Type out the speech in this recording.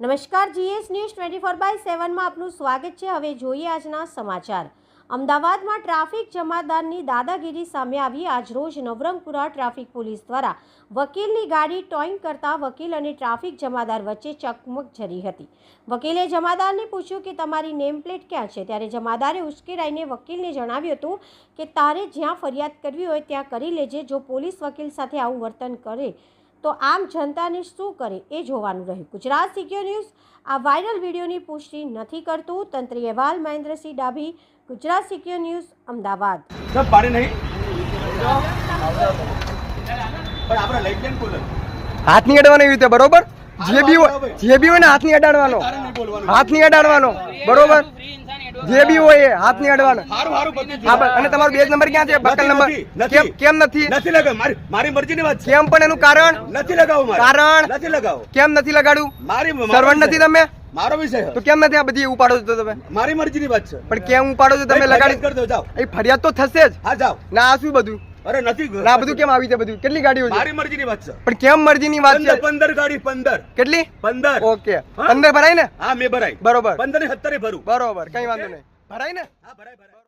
નમસ્કાર, GS news twenty four by સેવનમાં આપનું સ્વાગત છે. હવે જોઈએ આજના સમાચાર. અમદાવાદમાં ટ્રાફિક જમાદારની દાદાગીરી સામે આવી. આજરોજ નવરંગપુરા ટ્રાફિક પોલીસ દ્વારા વકીલની ગાડી ટોઈંગ કરતા વકીલ અને ટ્રાફિક જમાદાર વચ્ચે ચકમક જરી હતી. વકીલે જમાદારને પૂછ્યું કે તમારી નેમ પ્લેટ ક્યાં છે? ત્યારે જમાદારે ઉશ્કેરાઈને વકીલને જણાવ્યું હતું કે તારે જ્યાં ફરિયાદ કરવી હોય ત્યાં કરી લેજે. જો પોલીસ વકીલ સાથે આવું વર્તન કરે તો આમ જનતાને શું કરે એ જોવાનું રહ્યું. ગુજરાત સિક્યોર ન્યૂઝ આ વાયરલ વિડીયોની પુષ્ટિ નથી કરતું. તંત્રી અહેવાલ મહેન્દ્રસિંહ ડાભી ગુજરાત સિક્યોર ન્યૂઝ અમદાવાદ. હાથની એવી રીતે બરોબર? જે બી હોય જે બી હોય ને હાથ નહીં અડાડવાનો. તારે નહીં હાથ નહીં અડાડવાનો. બરોબર? જે બી હોય હાથની અડવાનો. અને તમારો બેજ નંબર ક્યાં છે? Buckle number. કેમ નથી? નથી લગાવ. મારી મારી મરજીની વાત કેમ પણ એનું કારણ? નથી લગાવો કારણ? નથી લગાવો. કેમ નથી લગાડ્યું? મારી મારો સર્વન્ટ નથી તમે? મારો વિષય તો કેમ નથી આ બધી ઉપાડો છો તમે? મારી મરજીની વાત છે. પણ કેમ ઉપાડો છો તમે? લગાડી કરી દો જાઓ. એ ફરિયાદ તો થશે જ. હા જાઓ. ના આ શું બધું? અરે નથી આ બધું કેમ આવી છે બધું? કેટલી ગાડીઓ છે? મારી મરજીની વાત છે. પણ કેમ મરજીની વાત છે? પંદર ગાડી પંદર. કેટલી? પંદર. ઓકે. હા? પંદર ભરાય ને? હા મેં ભરાય. બરોબર. પંદર ને સત્તરે ભરું. બરોબર કઈ વાંધો નહીં. ભરાય ને? હા ભરાય ભરાય.